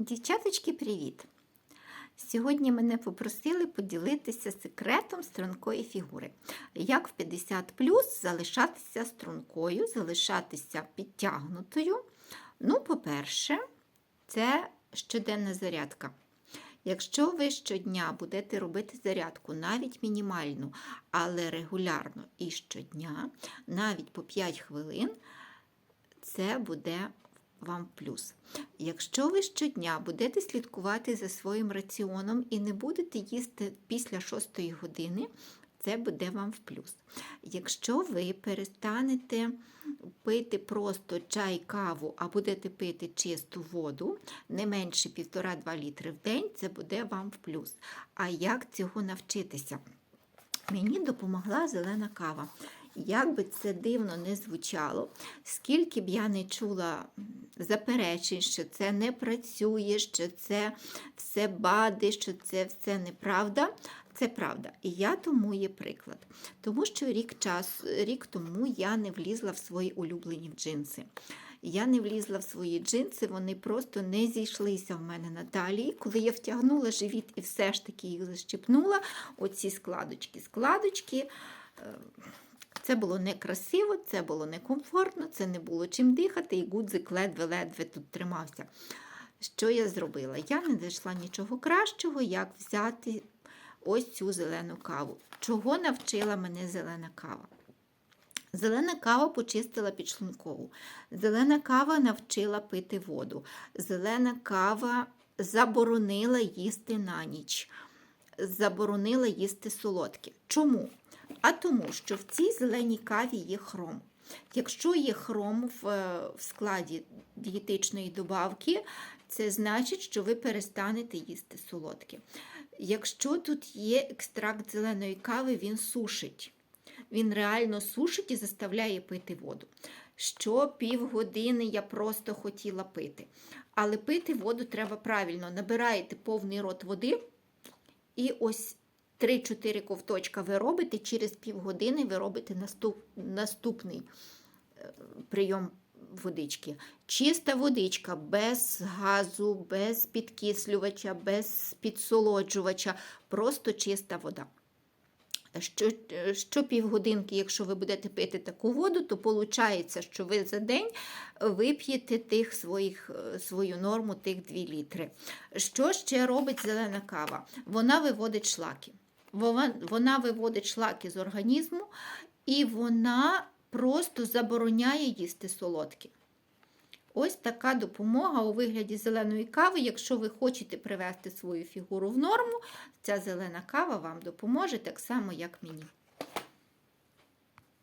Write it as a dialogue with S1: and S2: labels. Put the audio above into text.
S1: Дівчаточки, привіт! Сьогодні мене попросили поділитися секретом стрункої фігури. Як в 50 залишатися стрункою, залишатися підтягнутою. Ну, по-перше, це щоденна зарядка. Якщо ви щодня будете робити зарядку, навіть мінімальну, але регулярно і щодня, навіть по 5 хвилин, це буде вам плюс. Якщо ви щодня будете слідкувати за своїм раціоном і не будете їсти після 6 години, це буде вам в плюс. Якщо ви перестанете пити просто чай, каву, а будете пити чисту воду, не менше 1,5-2 літри в день, це буде вам в плюс. А як цього навчитися? Мені допомогла зелена кава. Як би це дивно не звучало, скільки б я не чула заперечень, що це не працює, що це все бади, що це все неправда, це правда. І я тому є приклад. Тому що рік час, рік тому я не влізла в свої улюблені джинси. Я не влізла в свої джинси, вони просто не зійшлися в мене на талії. Коли я втягнула живіт і все ж таки їх защипнула, оці складочки, складочки. Це було некрасиво, це було некомфортно, це не було чим дихати, і гудзик ледве-ледве тут тримався. Що я зробила? Я не знайшла нічого кращого, як взяти ось цю зелену каву. Чого навчила мене зелена кава? Зелена кава почистила підшлункову. Зелена кава навчила пити воду. Зелена кава заборонила їсти на ніч. Заборонила їсти солодке. Чому? А тому, що в цій зеленій каві є хром. Якщо є хром в, в складі дієтичної добавки, це значить, що ви перестанете їсти солодке. Якщо тут є екстракт зеленої кави, він сушить. Він реально сушить і заставляє пити воду. Що півгодини я просто хотіла пити. Але пити воду треба правильно. Набираєте повний рот води і ось 3-4 ковточка ви робите, через півгодини ви робите наступ, наступний прийом водички. Чиста водичка, без газу, без підкислювача, без підсолоджувача, просто чиста вода. Що, що півгодинки, якщо ви будете пити таку воду, то виходить, що ви за день вип'єте тих своїх, свою норму, тих 2 літри. Що ще робить зелена кава? Вона виводить шлаки. Вона виводить шлаки з організму і вона просто забороняє їсти солодкі. Ось така допомога у вигляді зеленої кави. Якщо ви хочете привести свою фігуру в норму, ця зелена кава вам допоможе так само, як мені.